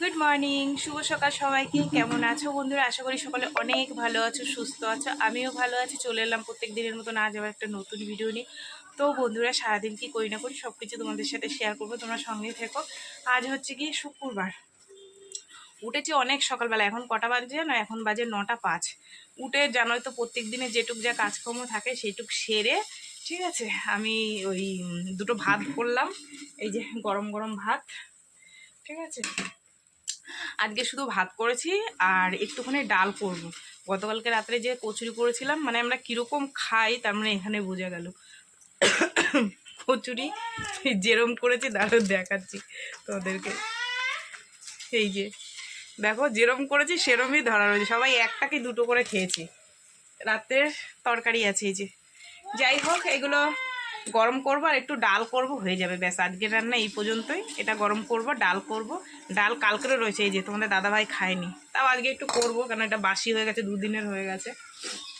Good morning শুভ সকাল সবাইকে। কেমন আছো বন্ধুরা? আশা করি সকলে অনেক ভালো আছো, সুস্থ আছো। আমিও ভালো আছি, চলে এলাম প্রত্যেক দিনের মতন আজ যাওয়ার একটা নতুন ভিডিও নিয়ে। তো বন্ধুরা, সারাদিন কি করি না করি সব কিছু তোমাদের সাথে শেয়ার করব, তোমরা সঙ্গেই থেকো। আজ হচ্ছে কি শুক্রবার। উঠেছি অনেক সকালবেলা, এখন কটা বাজে না এখন বাজে নটা পাঁচ। উঠে জানোই তো প্রত্যেক দিনে যেটুক যা কাজকর্ম থাকে সেইটুক সেরে, ঠিক আছে? আমি ওই দুটো ভাত করলাম, এই যে গরম গরম ভাত, ঠিক আছে? আজকে শুধু ভাত করেছি আর একটুখানি ডাল করব। গতকালকে রাত্রে যে কচুরি করেছিলাম মানে আমরা কীরকম খাই তার মানে এখানে বোঝা গেল। কচুরি যেরম করেছি দারুণ দেখাচ্ছি তোদেরকে। এই যে, দেখো যেরম করেছি সেরমই ধরা রয়েছে। সবাই একটা কি দুটো করে খেয়েছি। রাতের তরকারি আছে এই যে। যাই হোক, এগুলো গরম করব আর একটু ডাল করব, হয়ে যাবে। ব্যাস আজকের রান্না এই পর্যন্তই। এটা গরম করব, ডাল করব। ডাল কালকেরও রয়েছে, এই যে তোমাদের দাদাভাই খায়নি। তাও আজকে একটু করব কারণ এটা বাসি হয়ে গেছে, দুদিনের হয়ে গেছে।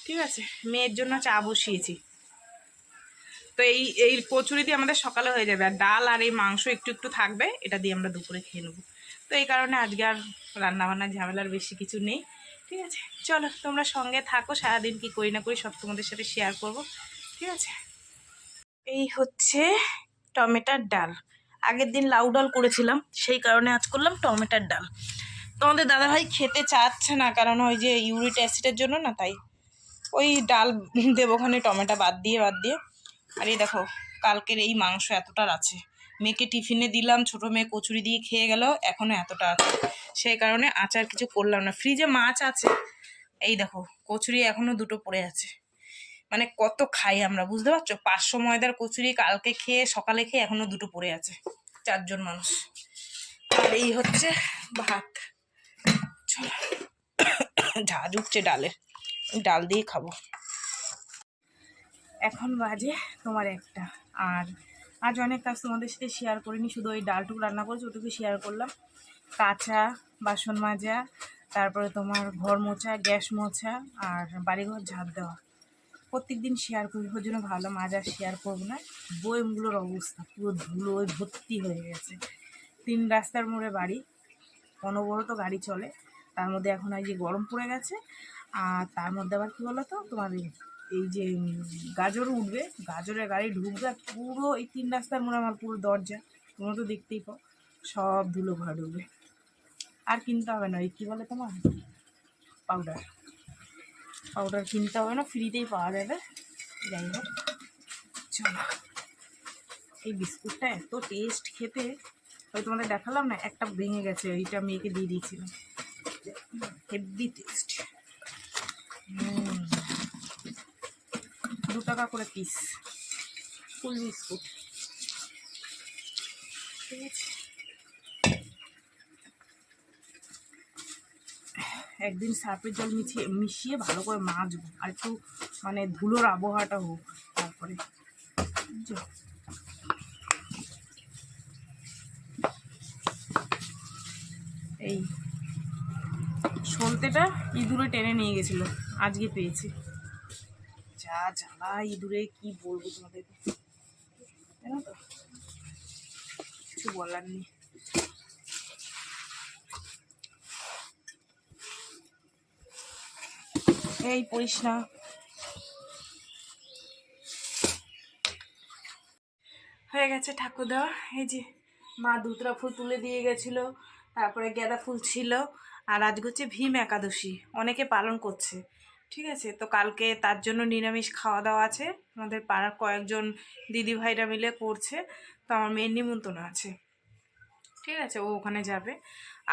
ঠিক আছে, মেয়ের জন্য চা বসিয়েছি। তো এই এই কচুরি দিয়ে আমাদের সকালে হয়ে যাবে। আর ডাল আর এই মাংস একটু একটু থাকবে, এটা দিয়ে আমরা দুপুরে খেয়ে নেব। তো এই কারণে আজকে আর রান্নাবান্নার ঝামেলার বেশি কিছু নেই। ঠিক আছে, চলো তোমরা সঙ্গে থাকো, সারাদিন কি করি না করি সব তোমাদের সাথে শেয়ার করব। ঠিক আছে। এই হচ্ছে টমেটোর ডাল। আগের দিন লাউ ডাল করেছিলাম, সেই কারণে আজ করলাম টমেটোর ডাল। তোমাদের দাদাভাই খেতে চাচ্ছে না, কারণ ওই যে ইউরিক অ্যাসিডের জন্য না, তাই ওই ডাল দেবো ওখানে টমেটো বাদ দিয়ে বাদ দিয়ে। আর এই দেখো, কালকের এই মাংস এতটার আছে। মেয়েকে টিফিনে দিলাম, ছোটো মেয়ে কচুরি দিয়ে খেয়ে গেল এখনও এতটা আছে। সেই কারণে আচার কিছু করলাম না। ফ্রিজে মাছ আছে, এই দেখো, কচুরি এখনও দুটো পড়ে আছে। মানে কত খাই আমরা, বুঝতে পারছ? পাঁচশো ময়দার কচুরি কালকে খেয়ে, সকালে খেয়ে এখনও দুটো পড়ে আছে, চারজন মানুষ। আর এই হচ্ছে ভাত। ঝাঁজ উঠছে ডালের ডাল দিয়ে খাব। এখন বাজে তোমার একটা। আর আজ অনেক কাজ তোমাদের সাথে শেয়ার করিনি, শুধু ওই ডালটুকু রান্না করেছি ওটুকু শেয়ার করলাম। কাঁচা, বাসন মাজা, তারপরে তোমার ঘর মোছা, গ্যাস মোছা, আর বাড়িঘর ঝাঁট দেওয়া। প্রত্যেক দিন শেয়ার করি ওই জন্য ভাবলাম আজ আর শেয়ার করব না। বইমগুলোর অবস্থা, পুরো ধুলোয় ভর্তি হয়ে গেছে। তিন রাস্তার মোড়ে বাড়ি, অনবরত গাড়ি চলে। তার মধ্যে এখন এই যে গরম পড়ে গেছে, আর তার মধ্যে আবার কী বলো তো তোমার এই- এই যে গাজর উঠবে, গাজরের গাড়ি ঢুকবে পুরো এই তিন রাস্তার মোড়ে আমার পুরো দরজা, তোমরা তো দেখতেই পাও, সব ধুলো ভরা ঢুকবে। আর কিনতে হবে না ওই কী বলে তোমার? পাউডার পাউডার কিনতে হবে না, ফ্রিতেই পাওয়া যাবে। যাই হোক, চলো। এই বিস্কুটটা এত টেস্ট খেতে, ওই তোমাদের দেখালাম না, একটা ভেঙে গেছে ওইটা মেয়েকে দিয়ে দিয়েছিলাম। হেভি টেস্ট দু টাকা করে পিস ফুল বিস্কুট। ঠিক আছে। একদিন সার্ফের জল মিশিয়ে মিশিয়ে ভালো করে মাজবো, আর একটু মানে ধুলোর আবহাওয়াটা হোক তারপরে। এই সলতেটা ইঁদুরে টেনে নিয়ে গেছিল, আজকে পেয়েছি। যা জ্বালা ইঁদুরে, কি বলব তোমাদেরকে? জানো তো? কিছু বলার নেই। এই পড়িস না হয়ে গেছে ঠাকুর দেওয়া এই যে মা দুতরা ফুল তুলে দিয়ে গেছিল, তারপরে গাঁদা ফুল ছিল, আর আজ হচ্ছে ভীম একাদশী, অনেকে পালন করছে। ঠিক আছে? তো কালকে তার জন্য নিরামিষ খাওয়া দাওয়া আছে। আমাদের পাড়ার কয়েকজন দিদি ভাইরা মিলে করছে। তো আমার মেয়ের নিমন্ত্রণ আছে। ঠিক আছে, ও ওখানে যাবে।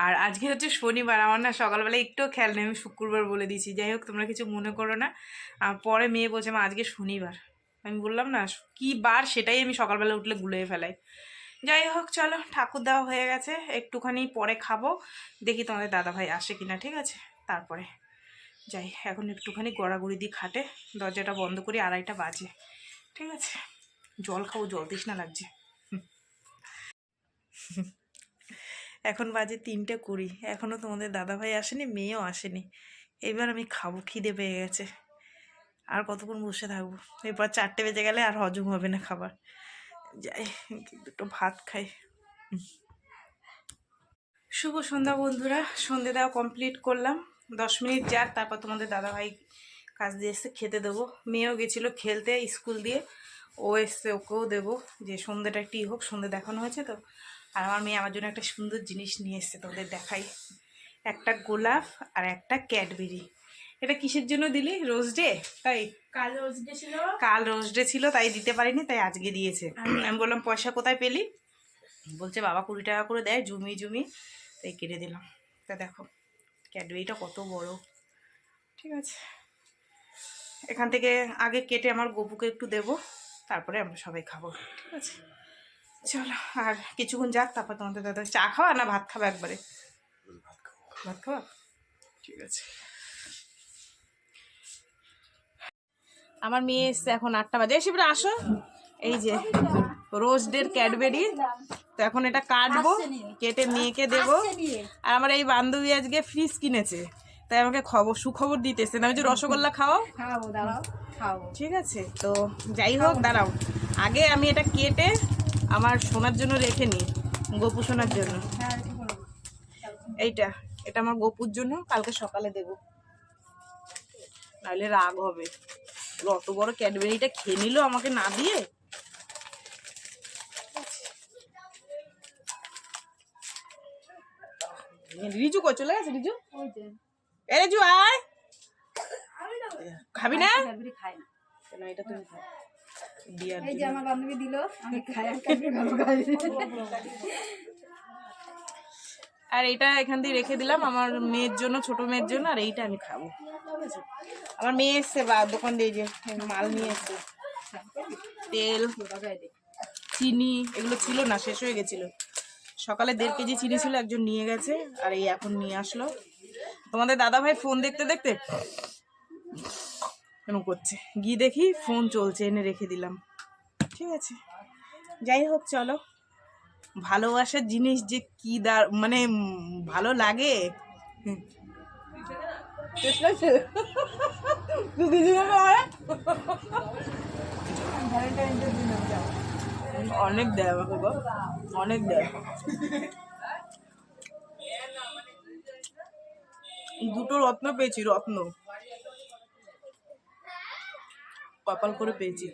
আর আজকে হচ্ছে শনিবার, আমার না সকালবেলা একটুও খেয়াল নেই, আমি শুক্রবার বলে দিয়েছি। যাই হোক, তোমরা কিছু মনে করো না। পরে মেয়ে বলছে, মা, আজকে শনিবার। আমি বললাম, না কি বার সেটাই আমি সকালবেলা উঠলে গুলিয়ে ফেলাই। যাই হোক, চলো, ঠাকুর দেওয়া হয়ে গেছে। একটুখানি পরে খাব, দেখি তোমাদের দাদাভাই আসে কিনা, ঠিক আছে? তারপরে যাই, এখন একটুখানি গড়াগড়ি দিয়ে খাটে, দরজাটা বন্ধ করি, আড়াইটা বাজে, ঠিক আছে? জল খাব, জল তৃষ্ণা লাগছে। এখন বাজে তিনটে কুড়ি। এখনও তোমাদের দাদাভাই আসেনি, মেয়েও আসেনি। এবার আমি খাব, খিদে পেয়ে গেছে। আর কতক্ষণ বসে থাকব? এরপর চারটে বেজে গেলে আর হজম হবে না খাবার। যাই দুটো ভাত খাই। শুভ সন্ধ্যা বন্ধুরা, সন্ধে দেওয়া কমপ্লিট করলাম। দশ মিনিট যাক, তারপর তোমাদের দাদাভাই কাজ দিয়ে এসে খেতে দেবো। মেয়েও গেছিল খেলতে স্কুল দিয়ে, ও এসছে, ওকেও দেবো। যে সন্ধ্যেটা একটি হোক, সন্ধ্যে দেখানো হয়েছে তো। আর আমার মেয়ে আমার জন্য একটা সুন্দর জিনিস নিয়ে এসছে তোমাদের দেখাই। একটা গোলাপ আর একটা ক্যাডবেরি। এটা কিসের জন্য দিলি? Rose day? তাই? কাল রোজ ডে ছিল। কাল রোজ ডে ছিল তাই দিতে পারিনি তাই আজকে দিয়েছে। আমি বললাম পয়সা কোথায় পেলি? বলছে বাবা কুড়ি টাকা করে দেয় জমি জমি। তাই কেটে দিলাম। তা দেখো ক্যাডবেরিটা কত বড়। ঠিক আছে। এখান থেকে আগে কেটে আমার গপুকে একটু দেবো তারপরে আমরা সবাই খাব। ঠিক আছে। চলো আর কিছুক্ষণ যাক তারপর তোমাদের দাদা চা খাওয়া না ভাত খাওয়া একবারে? ভাত খাওয়া? ঠিক আছে। আমার মেয়ে এসছে এখন আটটা বাজে। এসে আসো। এই যে রোজডের ক্যাডবেরি। তো এখন এটা কাটবো কেটে মেয়েকে দেবো। আর আমার এই বান্ধবী আজকে ফ্রিজ কিনেছে। তাই আমাকে খবর সুখবর দিতেছে। না ওই যে রসগোল্লা খাওয়াও? খাওয়াবো দাঁড়াও খাওয়াবো। ঠিক আছে। তো যাই হোক দাঁড়াও। আগে আমি এটা কেটে আমার সোনার জন্য রেখে নিই গপু সোনার জন্য। এইটা এটা আমার গপুর জন্য কালকে সকালে দেব। নাহলে রাগ হবে। অত বড় ক্যাডবেরিটা খেয়ে নিল আমাকে না দিয়ে? রিজু কই চলে গেছে রিজু? এ রিজু আয়। খাবি না? এটা তুমি খাও? এই যে। আমার বান্ধবী দিল আমি খাই আর এটা এখান দিয়ে রেখে দিলাম আমার মেয়ের জন্য ছোট মেয়ের জন্য আর এইটা আমি খাব। আমার মেয়ে এসছে বা দোকান দিয়ে যে মাল নিয়ে এসছে। তেল চিনি এগুলো ছিল না শেষ হয়ে গেছিল। সকালে দেড় কেজি চিনি ছিল একজন নিয়ে গেছে আর এই এখন নিয়ে আসলো। তোমাদের দাদা ভাই ফোন দেখতে দেখতে কেন করছে। গিয়ে দেখি ফোন চলছে এনে রেখে দিলাম। ঠিক আছে। যাই হোক চলো। ভালোবাসার জিনিস যে কি দার মানে ভালো লাগে? অনেক দেয় আমাকে গো অনেক দেয় দুটো রত্ন পেয়েছি রত্ন। কপাল করে পেয়েছি।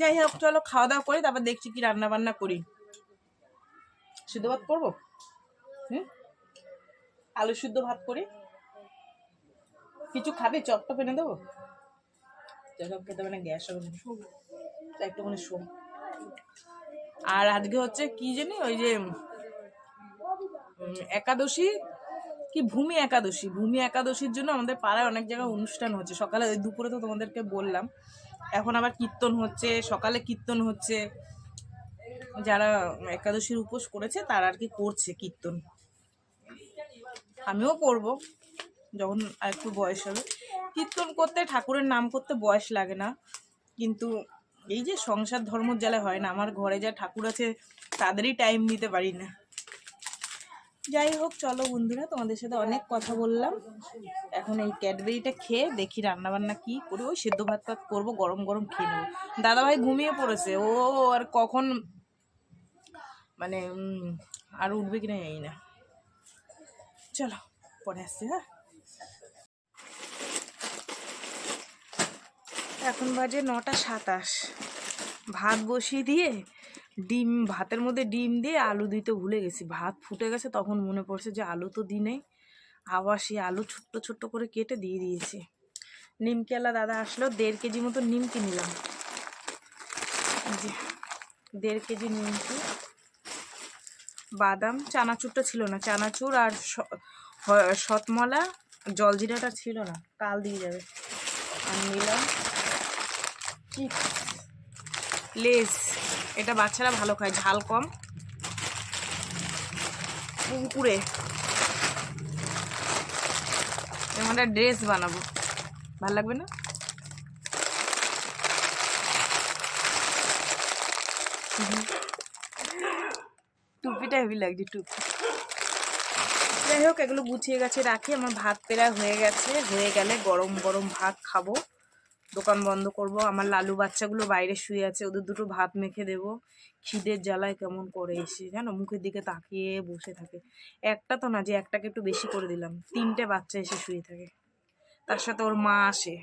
যাই হোক, চলো খাওয়া দাওয়া করি, তারপর দেখছি কি রান্না বান্না করি। সিদ্ধ ভাত করব? হুম? আলু সিদ্ধ ভাত করি। কিছু খাবি? চপটপ এনে দেবো? খেতে মানে গ্যাস হবে একটুখানি শোম আর আজকে হচ্ছে কি জানি, ওই যে একাদশী কি ভূমি একাদশী? ভূমি একাদশীর জন্য আমাদের পাড়ায় অনেক জায়গায় অনুষ্ঠান হচ্ছে। সকালে ওই দুপুরে তো তোমাদেরকে বললাম। এখন আবার কীর্তন হচ্ছে, সকালে কীর্তন হচ্ছে। যারা একাদশীর উপোস করেছে, তারা আর কি করছে কীর্তন। আমিও করব, যখন আর একটু বয়স হবে। কীর্তন করতে, ঠাকুরের নাম করতে বয়স লাগে না। কিন্তু এই যে সংসার ধর্মর জ্বালা হয় না, আমার ঘরে যা ঠাকুর আছে, তাদেরই টাইম দিতে পারি না। যাই হোক, চলো বন্ধুরা, তোমাদের সাথে অনেক কথা বললাম। এখন এই ক্যাডবেরিটা খেয়ে দেখি রান্না বান্না কি করি। ওই সেদ্ধ ভাত ভাত করব, গরম গরম খেয়ে নেব। দাদাভাই ঘুমিয়ে পড়েছে। ও আর কখন মানে আর উঠবে কিনা জানি না। চলো, পরে আসছি হ্যাঁ? এখন বাজে নটা সাতাশ। ভাত বসিয়ে দিয়ে ডিম, ভাতের মধ্যে ডিম দিয়ে আলু দিতে ভুলে গেছি। ভাত ফুটে গেছে, তখন মনে পড়ছে যে আলু তো দিই নেই আবার সেই আলু ছোট্ট ছোট্ট করে কেটে দিয়ে দিয়েছি। নিমকেলা দাদা আসলো, দেড় কেজি মতো নিমকি নিলাম। দেড় কেজি নিমকি। বাদাম, চানাচুরটা ছিল না। চানাচুর আর স- হ- শতমলা জলজিরাটা ছিল না। কাল দিয়ে যাবে। আর নিলাম লেস। এটা বাচ্চারা ভালো খায়, ঝাল কম। কুকুরে একটা ড্রেস বানাবো। ভালো লাগবে না? টুপিটা হেভি লাগছে, টুপি। যাই হোক, এগুলো গুছিয়ে গেছে রাখি। আমার ভাত পেরা হয়ে গেছে, হয়ে গেলে গরম গরম ভাত খাব। দোকান বন্ধ করব। আমার লালু বাচ্চাগুলো বাইরে শুয়ে আছে, ওদের দুটো ভাত মেখে দেব। খিদের জ্বালায় কেমন করে এসে, জানো? মুখের দিকে তাকিয়ে বসে থাকে। একটা তো না যে একটাকে একটু বেশি করে দিলাম। তিনটে বাচ্চা এসে শুয়ে থাকে। তার সাথে ওর মা আসে।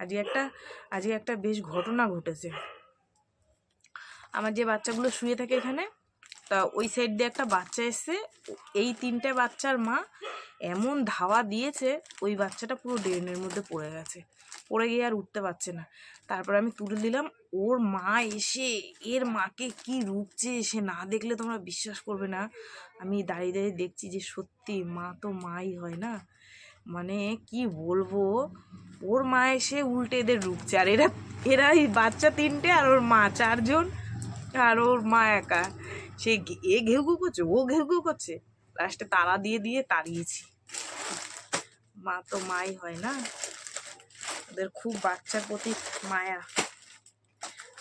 আজকে একটা আজকে একটা বেশ ঘটনা ঘটেছে। আমার যে বাচ্চাগুলো শুয়ে থাকে এখানে, তা ওই সাইড দিয়ে একটা বাচ্চা এসছে। এই তিনটে বাচ্চার মা এমন ধাওয়া দিয়েছে, ওই বাচ্চাটা পুরো ড্রেনের মধ্যে পড়ে গেছে। পড়ে গিয়ে আর উঠতে পারছে না। তারপর আমি তুলে দিলাম, ওর মা এসে, এর মাকে কি রূপছে সে না দেখলে তোমরা বিশ্বাস করবে না। আমি দাঁড়িয়ে দাঁড়িয়ে দেখছি যে সত্যি মা তো মাই হয় না। মানে কি বলব, ওর মা এসে উল্টে এদের রুখছে। আর এরা এরা এই বাচ্চা তিনটে আর ওর মা চারজন, আর ওর মা একা। সে এ ঘেউ ঘেউ করছে, ও ঘেউ ঘেউ করছে। লাস্টে তালা দিয়ে দিয়ে তাড়িয়েছি। মা তো মাই হয় না। ওদের খুব বাচ্চার প্রতি মায়া।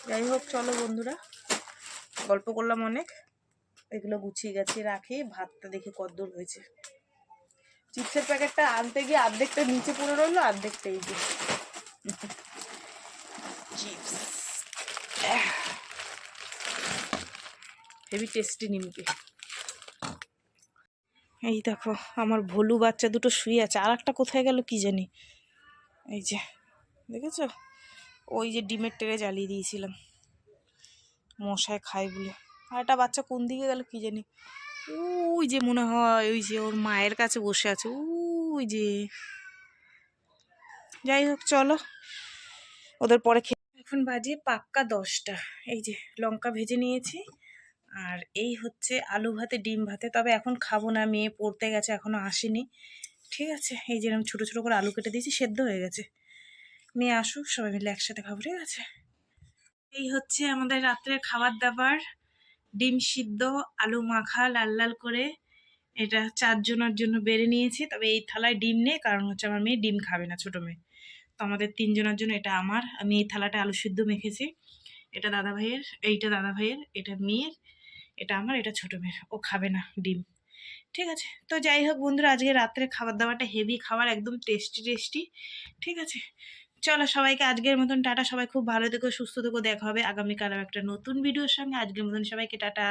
যাই হোক, চলো বন্ধুরা। গল্প করলাম অনেক। এগুলো গুছিয়ে গেছে রাখি। ভাতটা দেখে কদ্দূর হয়েছে। চিপসের প্যাকেটটা আনতে গিয়ে অর্ধেকটা নিচে পড়ে রইল অর্ধেকটা এই যে চিপস হেভি টেস্টি নিমকি। এই দেখো, আমার ভলু বাচ্চা দুটো শুয়ে আছে। আর একটা কোথায় গেল কি জানি? এই যে, দেখেছ? ওই যে ডিমের টেরে জ্বালিয়ে দিয়েছিলাম। মশায় খায় বলে। আর একটা বাচ্চা কোন দিকে গেল কি জানি? ওই যে মনে হয়, ওই যে ওর মায়ের কাছে বসে আছে। ওই যে। যাই হোক, চলো। ওদের পরে খেয়ে এখন বাজে পাক্কা দশটা। এই যে লঙ্কা ভেজে নিয়েছি। আর এই হচ্ছে আলু ভাতে, ডিম ভাতে। তবে এখন খাব না, মেয়ে পড়তে গেছে, এখনও আসেনি। ঠিক আছে, এই যেরকম ছোটো ছোটো করে আলু কেটে দিয়েছি, সেদ্ধ হয়ে গেছে। মেয়ে আসুক, সবাই মিলে একসাথে খাব, ঠিক আছে? এই হচ্ছে আমাদের রাত্রে খাবার দাবার। ডিম সিদ্ধ, আলু মাখা, লাল লাল করে। এটা চারজনের জন্য বেড়ে নিয়েছি, তবে এই থালায় ডিম নেই, কারণ হচ্ছে আমার মেয়ে ডিম খাবে না, ছোটো মেয়ে। তো আমাদের তিনজনের জন্য এটা আমার, আমি এই থালাটা আলু সিদ্ধ মেখেছি। এটা দাদা ভাইয়ের, এইটা দাদা ভাইয়ের, এটা মেয়ের। এটা আমার, এটা ছোটো মেয়ের, ও খাবে না ডিম। ঠিক আছে? তো যাই হোক বন্ধুরা, আজকে রাত্রে খাবার দাবারটা হেভি খাবার একদম টেস্টি টেস্টি ঠিক আছে? চলো সবাইকে আজকের মতন টাটা। সবাই খুব ভালো থেকো, সুস্থ থেকো। দেখা হবে আগামীকাল একটা নতুন ভিডিওর সঙ্গে। আজকের মতন সবাইকে টাটা।